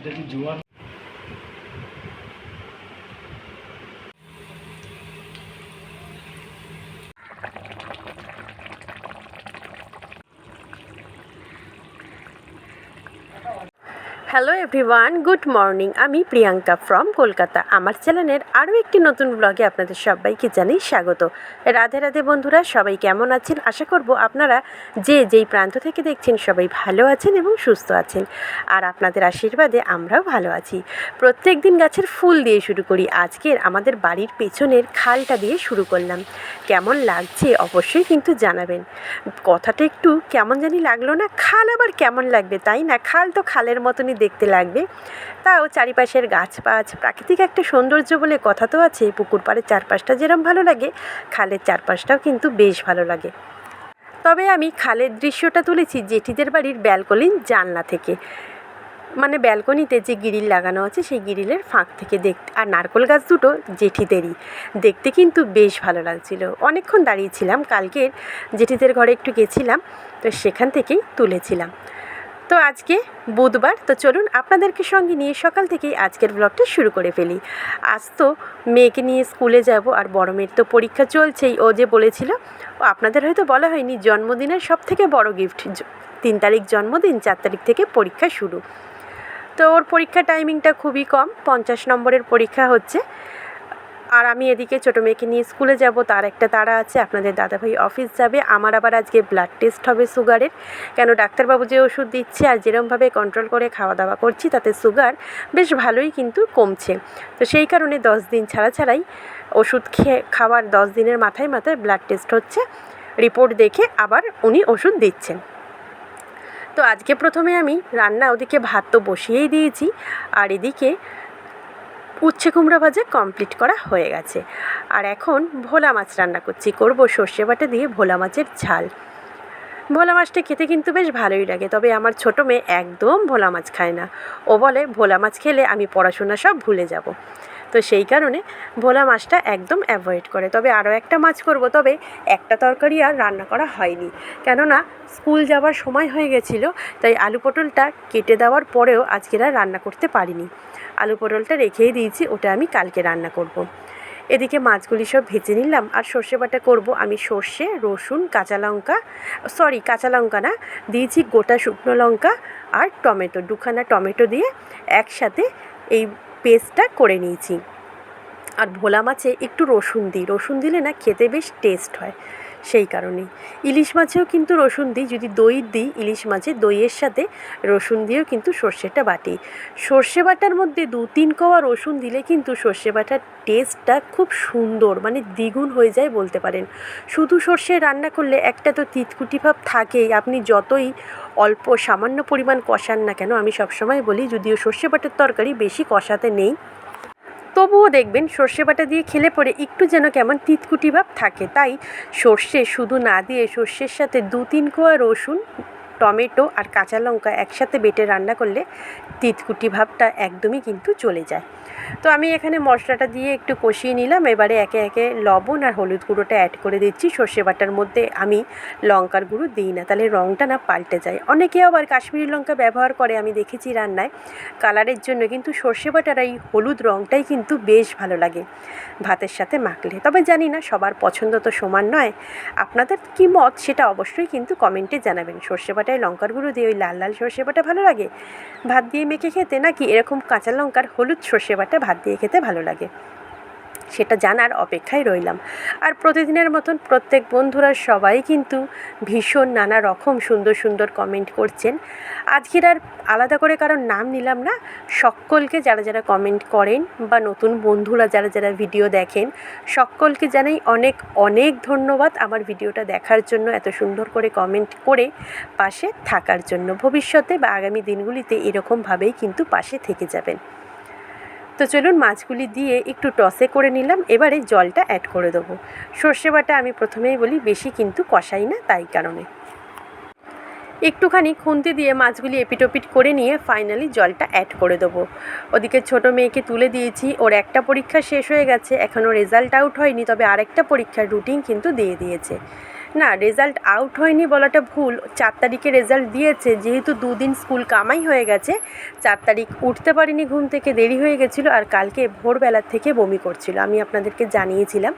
এটা কি জোয়ান হ্যালো এভরিওয়ান গুড মর্নিং আমি প্রিয়াঙ্কা ফ্রম কলকাতা। আমার চ্যানেলের আরও একটি নতুন ব্লগে আপনাদের সবাইকে জানাই স্বাগত। রাধে রাধে বন্ধুরা, সবাই কেমন আছেন? আশা করব আপনারা যে যেই প্রান্ত থেকে দেখছেন সবাই ভালো আছেন এবং সুস্থ আছেন। আর আপনাদের আশীর্বাদে আমরাও ভালো আছি। প্রত্যেক দিন গাছের ফুল দিয়ে শুরু করি। আজকের আমাদের বাড়ির পেছনের খালটা দিয়ে শুরু করলাম। কেমন লাগছে অবশ্যই কিন্তু জানাবেন। কথাটা একটু কেমন জানি লাগল না, খাল আবার কেমন লাগবে? তাই না? খাল তো খালের মতনই দেখতে লাগবে। তাও চারিপাশের গাছপাছ, প্রাকৃতিক একটা সৌন্দর্য বলে কথা তো আছে পুকুর পাড়ের চারপাশটা যেরম ভালো লাগে, খালের চারপাশটাও কিন্তু বেশ ভালো লাগে। তবে আমি খালের দৃশ্যটা তুলেছি জেঠিদের বাড়ির ব্যালকনির জানলা থেকে। মানে ব্যালকনিতে যে গিরিল লাগানো আছে, সেই গিরিলের ফাঁক থেকে দেখতে আর নারকোল গাছ দুটো জেঠিদেরই। দেখতে কিন্তু বেশ ভালো লাগছিল। অনেকক্ষণ দাঁড়িয়েছিলাম কালকের জেঠিদের ঘরে একটু গেছিলাম, তো সেখান থেকেই তুলেছিলাম। তো আজকে বুধবার, তো চলুন আপনাদেরকে সঙ্গে নিয়ে সকাল থেকেই আজকের ব্লগটা শুরু করে ফেলি। আজ তো মেয়েকে নিয়ে স্কুলে যাব আর বড় মেয়ের তো পরীক্ষা চলছেই। ও যে বলেছিল, আপনাদের হয়তো বলা হয়নি, জন্মদিনের সব থেকে বড় গিফট তিন তারিখ জন্মদিন, চার তারিখ থেকে পরীক্ষা শুরু। তো ওর পরীক্ষা টাইমিংটা খুবই কম, পঞ্চাশ নম্বরের পরীক্ষা হচ্ছে। আর আমি এদিকে ছোটো মেয়েকে নিয়ে স্কুলে যাব, তার একটা তাড়া আছে, আপনাদের দাদাভাই অফিস যাবে। আমার আবার আজকে ব্লাড টেস্ট হবে সুগারের। কেন ডাক্তারবাবু যে ওষুধ দিচ্ছে আর যেরমভাবে কন্ট্রোল করে খাওয়া দাওয়া করছি, তাতে সুগার বেশ ভালোই কিন্তু কমছে। তো সেই কারণে দশ দিন ছাড়া ছাড়াই ওষুধ খেয়ে খাওয়ার দশ দিনের মাথায় মাথায় ব্লাড টেস্ট হচ্ছে। রিপোর্ট দেখে আবার উনি ওষুধ দিচ্ছেন। তো আজকে প্রথমে আমি রান্না, ওদিকে ভাত তো বসিয়েই দিয়েছি। আর এদিকে উচ্ছে কুমড়া ভাজা কমপ্লিট করা হয়ে গেছে। আর এখন ভোলা মাছ রান্না করছি। করব সর্ষে বাটা দিয়ে ভোলা মাছের ঝাল। ভোলা মাছটা খেতে কিন্তু বেশ ভালোই লাগে, তবে আমার ছোটো মেয়ে একদম ভোলা মাছ খায় না। ও বলে, ভোলা মাছ খেলে আমি পড়াশোনা সব ভুলে যাব। তো সেই কারণে ভোলা মাছটা একদম অ্যাভয়েড করে। তবে আরও একটা মাছ করব, তবে একটা তরকারি আর রান্না করা হয়নি। কেননা স্কুল যাওয়ার সময় হয়ে গেছিল, তাই আলু পটলটা কেটে দেওয়ার পরেও আজকের আর রান্না করতে পারিনি। আলু পটলটা রেখেই দিয়েছি, ওটা আমি কালকে রান্না করব। এদিকে মাছগুলি সব ভেজে নিলাম, আর সর্ষে বাটা করব আমি সর্ষে, রসুন, কাঁচা লঙ্কা সরি কাঁচা লঙ্কা না, দিয়েছি গোটা শুকনো লঙ্কা আর টমেটো, দুখানা টমেটো দিয়ে একসাথে এই পেস্টটা করে নিয়েছি। আর ভোলা মাছে একটু রসুন দিই। রসুন দিলে না খেতে বেশ টেস্ট হয়। সেই কারণেই। ইলিশ মাছেও কিন্তু রসুন দিই, যদি দই দিই ইলিশ মাছে, দইয়ের সাথে রসুন দিয়েও কিন্তু সর্ষেটা বাটি। সর্ষে বাটার মধ্যে দু তিন কোয়া রসুন দিলে কিন্তু সর্ষে বাটার টেস্টটা খুব সুন্দর মানে দ্বিগুণ হয়ে যায় বলতে পারেন। শুধু সর্ষে রান্না করলে একটা তো তিতকুটি ভাব থাকেই, আপনি যতই অল্প সামান্য পরিমাণ কষান না কেন, আমি সবসময় বলি যদিও সর্ষে বাটার তরকারি বেশি কষাতে নেই তবুও দেখবেন সর্ষে বাটা দিয়ে খেলে পরে একটু যেন কেমন তিতকুটি ভাব থাকে। তাই সর্ষে শুধু না দিয়ে সর্ষের সাথে দু তিন কোয়া রসুন টমেটো আর কাঁচা লঙ্কা একসাথে বেটে রান্না করলে তিতকুটি ভাবটা একদমই কিন্তু চলে যায়। তো আমি এখানে মশলাটা দিয়ে একটু কষিয়ে নিলাম। এবারে একে একে লবণ আর হলুদ গুঁড়োটা অ্যাড করে দিচ্ছি। সর্ষে বাটার মধ্যে আমি লঙ্কার গুঁড়ো দিই না, তাহলে রঙটা না পাল্টে যায়। অনেকে আবার কাশ্মীরি লঙ্কা ব্যবহার করে, আমি দেখেছি রান্নায়। কালারের জন্য কিন্তু সর্ষে বাটার এই হলুদ রঙটাই কিন্তু বেশ ভালো লাগে ভাতের সাথে মাখলে। তবে জানি না, সবার পছন্দ তো সমান নয়। আপনাদের কি মত সেটা অবশ্যই কিন্তু কমেন্টে জানাবেন। সর্ষে বাটায় লঙ্কার গুঁড়ো দিয়ে ওই লাল লাল সর্ষে বাটা ভালো লাগে? ভাত দিয়ে মেখে খেতে নাকি এরকম কাঁচা লঙ্কার হলুদ সর্ষে বাটা ভাত দিয়ে খেতে ভালো লাগে? সেটা জানার অপেক্ষায় রইলাম। আর প্রতিদিনের মতন প্রত্যেক বন্ধুরা সবাই কিন্তু ভীষণ নানা রকম সুন্দর সুন্দর কমেন্ট করছেন। আজকের আর আলাদা করে কারোর নাম নিলাম না। সকলকে যারা যারা কমেন্ট করেন বা নতুন বন্ধুরা যারা যারা ভিডিও দেখেন, সকলকে জানাই অনেক অনেক ধন্যবাদ আমার ভিডিওটা দেখার জন্য, এত সুন্দর করে কমেন্ট করে পাশে থাকার জন্য। ভবিষ্যতে বা আগামী দিনগুলিতে এরকমভাবেই কিন্তু পাশে থেকে যাবেন। তো চলুন মাছগুলি দিয়ে একটু টসে করে নিলাম, এবারে জলটা অ্যাড করে দেবো। সর্ষে বাটা আমি প্রথমেই বলি, বেশি কিন্তু কষাই না তাই কারণে। একটুখানি খুন্তি দিয়ে মাছগুলি এপিটোপিট করে নিয়ে ফাইনালি জলটা অ্যাড করে দেবো। ওদিকে ছোট মেয়েকে তুলে দিয়েছি, ওর একটা পরীক্ষা শেষ হয়ে গেছে, এখনও রেজাল্ট আউট হয়নি, তবে আরেকটা পরীক্ষার রুটিন কিন্তু দিয়ে দিয়েছে। না রেজাল্ট আউট হয়নি বলাটা ভুল। চার তারিখে রেজাল্ট দিয়েছে, যেহেতু দুদিন স্কুল কামাই হয়ে গেছে, চার তারিখ উঠতে পারিনি ঘুম থেকে, দেরি হয়ে গেছিল আর কালকে ভোরবেলার থেকে বমি করছিল, আমি আপনাদেরকে জানিয়েছিলাম।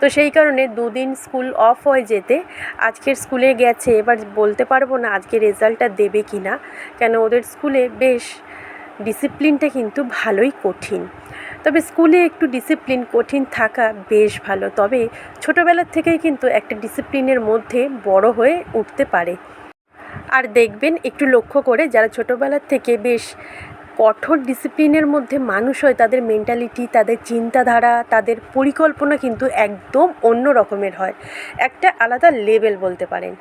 তো সেই কারণে দুদিন স্কুল অফ হয়ে যেতে, আজকের স্কুলে গেছে, এবার বলতে পারব না আজকে রেজাল্টটা দেবে কি না কেন ওদের স্কুলে বেশ ডিসিপ্লিনটা কিন্তু ভালোই কঠিন। তবে স্কুলে একটু ডিসিপ্লিন কঠিন থাকা বেশ ভালো। তবে ছোটোবেলার থেকেই কিন্তু একটা ডিসিপ্লিনের মধ্যে বড় হয়ে উঠতে পারে। আর দেখবেন, একটু লক্ষ্য করে যারা ছোটোবেলার থেকে বেশ কঠোর ডিসিপ্লিনের মধ্যে মানুষ হয়, তাদের মেন্টালিটি তাদের চিন্তাধারা, তাদের পরিকল্পনা কিন্তু একদম অন্য রকমের হয়। একটা আলাদা লেভেল বলতে পারেন।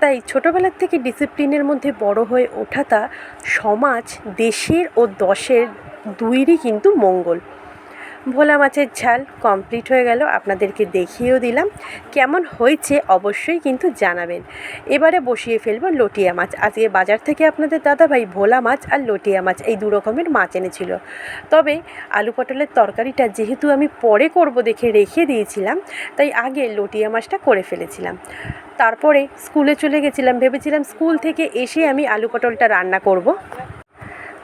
তাই ছোটোবেলার থেকে ডিসিপ্লিনের মধ্যে বড় হয়ে ওঠাটা সমাজ, দেশের ও দশের দুইরই কিন্তু মঙ্গল। ভোলা মাছের ঝাল কমপ্লিট হয়ে গেল, আপনাদেরকে দেখিয়েও দিলাম। কেমন হয়েছে অবশ্যই কিন্তু জানাবেন। এবারে বসিয়ে ফেলব লটিয়া মাছ। আজকে বাজার থেকে আপনাদের দাদাভাই ভোলা মাছ আর লটিয়া মাছ, এই দু রকমের মাছ এনেছিল। তবে আলু পটলের তরকারিটা যেহেতু আমি পরে করব দেখে রেখে দিয়েছিলাম, তাই আগে লটিয়া মাছটা করে ফেলেছিলাম। তারপরে স্কুলে চলে গেছিলাম, ভেবেছিলাম স্কুল থেকে এসে আমি আলু পটলটা রান্না করব।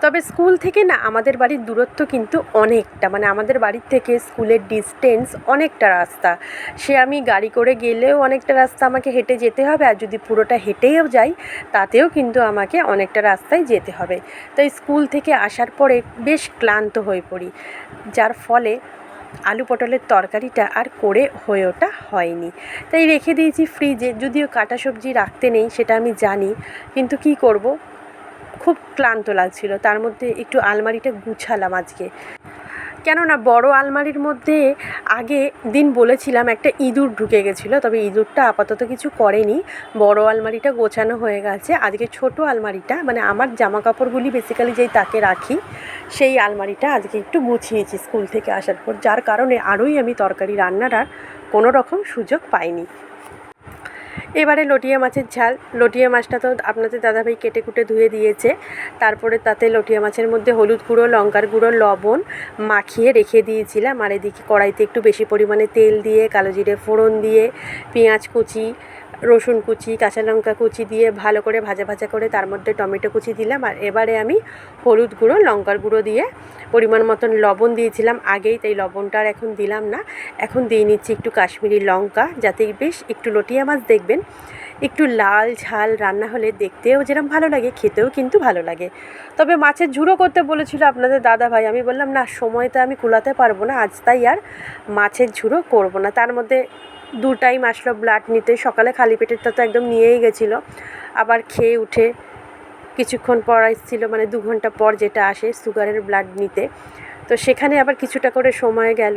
তবে স্কুল থেকে না আমাদের বাড়ির দূরত্ব কিন্তু অনেকটা মানে আমাদের বাড়ির থেকে স্কুলের ডিস্টেন্স অনেকটা রাস্তা। সে আমি গাড়ি করে গেলেও অনেকটা রাস্তা আমাকে হেঁটে যেতে হবে আর যদি পুরোটা হেঁটেও যাই, তাতেও কিন্তু আমাকে অনেকটা রাস্তায় যেতে হবে। তাই স্কুল থেকে আসার পরে বেশ ক্লান্ত হয়ে পড়ি। যার ফলে আলু পটলের তরকারিটা আর করে হয়ে ওঠা হয়নি। তাই রেখে দিয়েছি ফ্রিজে যদিও কাটা সবজি রাখতে নেই, সেটা আমি জানি। কিন্তু কি করব? খুব ক্লান্ত লাগছিল। তার মধ্যে একটু আলমারিটা গুছালাম আজকে। কেননা বড় আলমারির মধ্যে আগে দিন বলেছিলাম একটা ইঁদুর ঢুকে গেছিল, তবে ইঁদুরটা আপাতত কিছু করেনি। বড় আলমারিটা গোছানো হয়ে গেছে। আজকে ছোট আলমারিটা মানে আমার জামা কাপড়গুলি বেসিক্যালি যেই তাকে রাখি, সেই আলমারিটা আজকে একটু গুছিয়েছি স্কুল থেকে আসার পর, যার কারণে আরোই আমি তরকারি রান্নার আর কোনো রকম সুযোগ পাইনি। এবারে লটিয়া মাছের ঝাল। লটিয়া মাছটা তো আপনাদের দাদাভাই কেটে কুটে ধুয়ে দিয়েছে। তারপরে তাতে লটিয়া মাছের মধ্যে হলুদ গুঁড়ো, লঙ্কার গুঁড়ো, লবণ মাখিয়ে রেখে দিয়েছিলাম। আর এদিকে কড়াইতে একটু বেশি পরিমাণে তেল দিয়ে, কালো জিরে ফোড়ন দিয়ে, পেঁয়াজ কুচি রসুন কুচি, কাঁচা লঙ্কা কুচি দিয়ে ভালো করে ভাজা ভাজা করে তার মধ্যে টমেটো কুচি দিলাম। আর এবারে আমি হলুদ গুঁড়ো, লঙ্কার গুঁড়ো দিয়ে পরিমাণ মতন লবণ দিয়েছিলাম। আগেই তাই লবণটা আর এখন দিলাম না। এখন দিয়ে নিচ্ছি একটু কাশ্মীরি লঙ্কা, যাতে বেশ একটু লটিয়া মাছ দেখবেন। একটু লাল ঝাল রান্না হলে দেখতেও যেরকম ভালো লাগে, খেতেও কিন্তু ভালো লাগে। তবে মাছের ঝুড়ো করতে বলেছিল আপনাদের দাদা ভাই। আমি বললাম, না সময়টা আমি কুলাতে পারব না। আজ তাই আর মাছের ঝুড়ো করব না। তার মধ্যে দু টাইম আসলো ব্লাড নিতে। সকালে খালি পেটেরটা তো একদম নিয়েই গেছিল। আবার খেয়ে উঠে কিছুক্ষণ পর এসেছিল মানে দু ঘণ্টা পর যেটা আসে সুগারের ব্লাড নিতে। তো সেখানে আবার কিছুটা করে সময় গেল।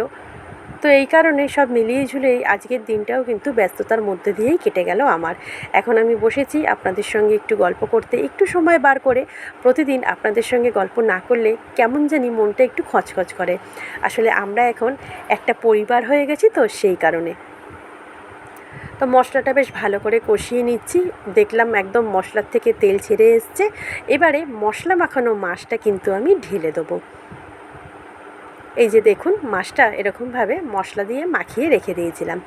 তো এই কারণে সব মিলিয়ে ঝুলিয়ে আজকের দিনটাও কিন্তু ব্যস্ততার মধ্যে দিয়েই কেটে গেল আমার। এখন আমি বসেছি আপনাদের সঙ্গে একটু গল্প করতে। একটু সময় বার করে প্রতিদিন আপনাদের সঙ্গে গল্প না করলে কেমন জানি মনটা একটু খচখচ করে। আসলে আমরা এখন একটা পরিবার হয়ে গেছি তো সেই কারণে। তো মশলাটা বেশ ভালো করে কষিয়ে নিচ্ছি। দেখলাম একদম মশলার থেকে তেল ছেড়ে এসছে। এবারে মশলা মাখানো মাছটা কিন্তু আমি ঢেলে দেবো। এই যে দেখুন, মাছটা এরকমভাবে মশলা দিয়ে মাখিয়ে রেখে দিয়েছিলাম।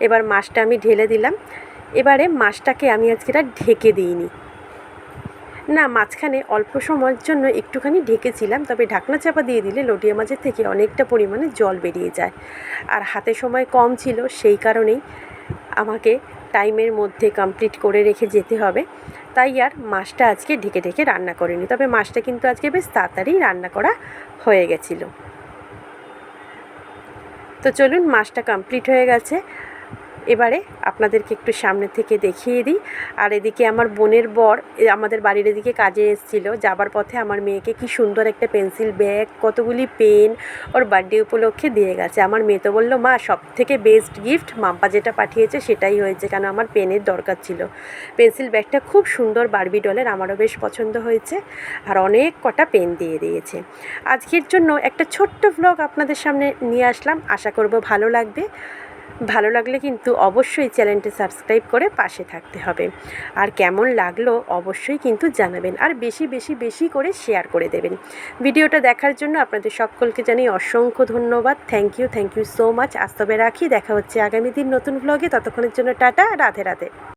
এবার মাছটা আমি ঢেলে দিলাম। এবারে মাছটাকে আমি আজকে এটা ঢেকে দিইনি। না, মাঝখানে অল্প সময়ের জন্য একটুখানি ঢেকেছিলাম, তবে ঢাকনা চাপা দিয়ে দিলে লটিয়া মাছের থেকে অনেকটা পরিমাণে জল বেরিয়ে যায়। আর হাতে সময় কম ছিল সেই কারণেই আমাকে টাইমের মধ্যে কমপ্লিট করে রেখে যেতে হবে। তাই আর মাছটা আজকে ঢেকে ঢেকে রান্না করিনি। তবে মাছটা কিন্তু আজকে বেশ তাড়াতাড়ি রান্না করা হয়ে গেছিল। তো চলুন মাছটা কমপ্লিট হয়ে গেছে। এবারে আপনাদেরকে একটু সামনে থেকে দেখিয়ে দিই। আর এদিকে আমার বোনের বর আমাদের বাড়ির এদিকে কাজে এসেছিল। যাবার পথে আমার মেয়েকে কি সুন্দর একটা পেন্সিল ব্যাগ, কতগুলি পেন ওর বার্থডে উপলক্ষে দিয়ে গেছে। আমার মেয়ে তো বলল, মা সব থেকে বেস্ট গিফট মাম্পা যেটা পাঠিয়েছে সেটাই হয়েছে, কেন আমার পেনের দরকার ছিল। পেন্সিল ব্যাগটা খুব সুন্দর বারবি ডলের আমারও বেশ পছন্দ হয়েছে। আর অনেক কটা পেন দিয়ে দিয়েছে। আজকের জন্য একটা ছোট্ট ভ্লগ আপনাদের সামনে নিয়ে আসলাম। আশা করব ভালো লাগবে। ভালো লাগলে কিন্তু অবশ্যই চ্যানেলটি সাবস্ক্রাইব করে পাশে থাকতে হবে। আর কেমন লাগল অবশ্যই কিন্তু জানাবেন আর বেশি বেশি বেশি করে শেয়ার করে দেবেন। ভিডিওটা দেখার জন্য আপনাদের সকলকে জানিয়ে অসংখ্য ধন্যবাদ। Thank you thank you so much আজ তবে রাখি। দেখা হচ্ছে আগামী দিন নতুন ব্লগে ততক্ষণের জন্য টাটা। রাধে রাধে।